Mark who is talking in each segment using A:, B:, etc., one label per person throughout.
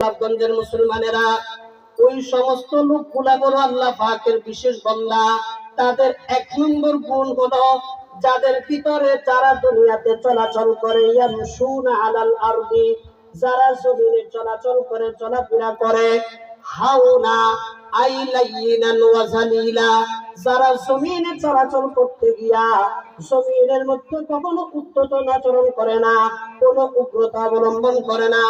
A: গোলাপগঞ্জের মুসলমানেরা, ওই সমস্ত লোকগুলা হলো আল্লাহ পাকের বিশেষ বন্দা, তাদের এক নম্বর গুণ হলো যাদের ভিতরে যারা দুনিয়াতে চলাচল করে, ইয়ামশুনা আলাল আরদি, যারা জমিনে চলাচল করে, চলাফেরা করে, হাওনা আইলাইনান ওয়া জালিলা। যারা জমিনে চলাচল করতে গিয়া জমিনের মধ্যে কখনো উত্তত আচরণ করে না, কোনো উগ্রতা অবলম্বন করে না,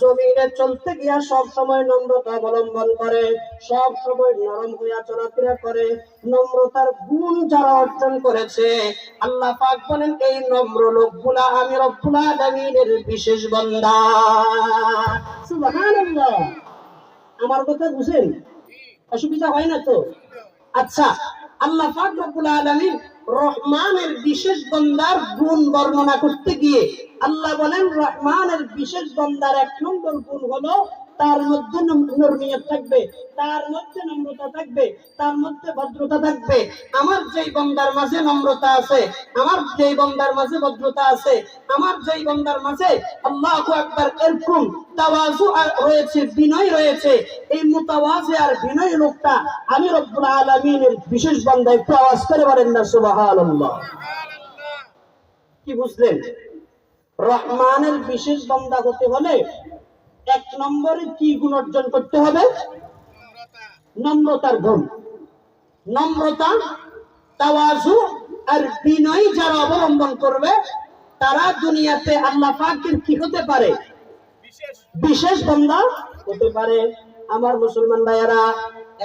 A: জমিনে চলতে গিয়া সব সময় নম্রতা অবলম্বন করে, সব সময় নরম হইয়া চলাফেরা করে, নম্রতার গুণ যারা অর্জন করেছে, আল্লাহ পাক বলেন, এই নম্র লোক লোকগুলা আমি রব্বুল আলামিনের বিশেষ বান্দা। সুবহানাল্লাহ। আমার কথা বুঝেন? অসুবিধা হয় না তো? আচ্ছা আল্লাহ ফাকরুল আলমীর রহমানের বিশেষ বন্দার গুণ বর্ণনা করতে গিয়ে আল্লাহ বলেন, রহমানের বিশেষ বন্দার এক নম্বর গুণ হলো তার মধ্যে নরমিয়ত থাকবে, তার মধ্যে নম্রতা থাকবে, তার মধ্যে ভদ্রতা থাকবে। আমার যেই বন্দার মাঝে নম্রতা আছে, আমার যেই বন্দার মাঝে ভদ্রতা আছে, আমার যেই বন্দার মাঝে আল্লাহু আকবার এরকম তাওয়াজু রয়েছে, বিনয় রয়েছে, এই মুতাওয়াজে আর বিনয় লোকটা আমি রব্বুল আলামিনের বিশেষ বান্দা একটু আওয়াজ করে বলেন না, সুবহানাল্লাহ। কি বুঝলেন? রহমানের বিশেষ বান্দা হতে হলে এক নম্বরে কি গুণ অর্জন করতে হবে? নম্রতার গুণ। নম্রতা, তাওয়াজু আর বিনয় যারা অবলম্বন করবে, তারা দুনিয়াতে আল্লাহ পাকের কি হতে পারে? বিশেষ বান্দা হতে পারে। আমার মুসলমান ভাইয়ারা,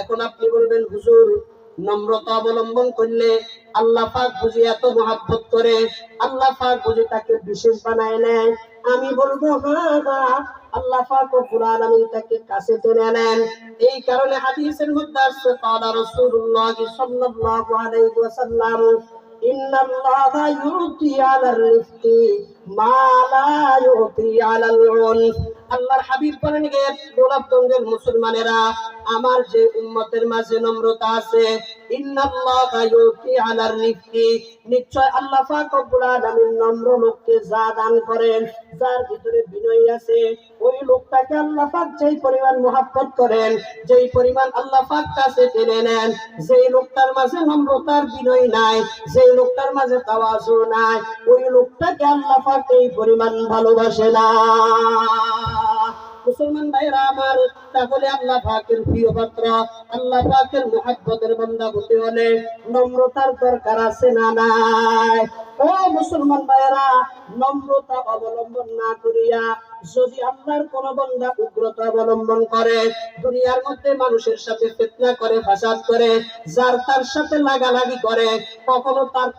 A: এখন আপনি বলবেন, হুজুর, নম্রতা অবলম্বন করলে আল্লাহ পাক বুঝি এত মহাব্বত করে, আল্লাহ পাক বুঝি তাকে বিশেষ বানায় নেয়। আমি বলব আল্লাহ তাকে কাছে টেনে নেন। এই কারণে হাদিসের মধ্যে আসছে সাল্লাল্লাহু আলাইহি ওয়াসাল্লাম গোলাপগঞ্জের মুসলমানেরা, আমার যে উন্মতের মাঝে নম্রতা আছে নিশ্চয় আল্লাহ পাক নম্র লোককে যা দান করেন যার ভিতরে বিনয় আছে। ওই লোকটাকে আল্লাহ পাক যেই পরিমাণ মহাব্বত করেন, যেই পরিমাণ আল্লাহ পাক কাছে টেনে নেন, যেই লোকটার মাঝে নম্রতার বিনয় নাই, যেই লোকটার মাঝে তাওয়াজু নাই, ওই লোকটাকে আল্লাহ পাক এই পরিমাণ ভালোবাসে না। মুসলমান ভাইরা আমার, তাহলে আল্লাহ পাকের প্রিয় পাত্র, আল্লাহ পাকের মুহাব্বতের বান্দা হতে হলে নম্রতার দরকার আছে না নাই? ও মুসলমান ভাইয়েরা নম্রতা অবলম্বন না করিয়া যদি আল্লাহর কোন বান্দা উগ্রতা অবলম্বন করে, দুনিয়ার মধ্যে মানুষের সাথে ফিতনা করে, ফাসাদ করে, যার তার সাথে লাগালাগি করে, কখনো তার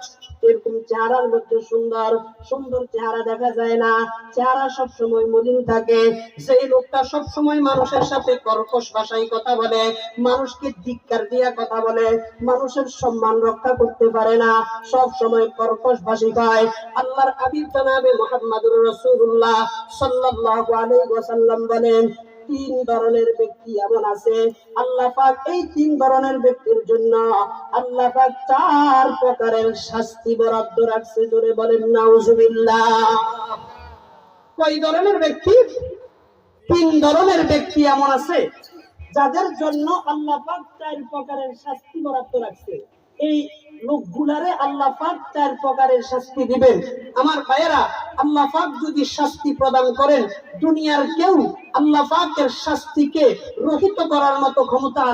A: এরকম চেহারার মধ্যে সুন্দর সুন্দর চেহারা দেখা যায় না। চেহারা সব সময় মলিন থাকে। সেই লোকটা সব সময় মানুষের সাথে কর্কশ ভাষায় কথা বলে, মানুষকে ধিক্কার দিয়া কথা বলে, মানুষের সম্মান রক্ষা করতে পারে না সব সময় কর্কশ ভাষী পায় আল্লাহর আবির জানাবে মোহাম্মদুর রাসূলুল্লাহ সাল্লাল্লাহু আলাইহি ওয়াসাল্লাম বলেন, তিন ধরনের ব্যক্তি এমন আছে। আল্লাহ পাক এই তিন ধরনের ব্যক্তির জন্য আল্লাহ পাক চার প্রকারের শাস্তি বরাদ্দ রাখছে। জোরে বলেন, নাউজুবিল্লাহ। কয় ধরনের ব্যক্তি? তিন ধরনের ব্যক্তি এমন আছে, যাদের জন্য আল্লাহ পাক চার প্রকারের শাস্তি বরাদ্দ রাখছে। এই লোকগুলারে আল্লাহ পাক চার প্রকারের শাস্তি দিবেন। আমার ভাইয়েরা, আল্লাহ পাক যদি শাস্তি প্রদান করেন, দুনিয়ার কেউ আল্লাহ পাকের শাস্তিকে রহিত করার মতো ক্ষমতা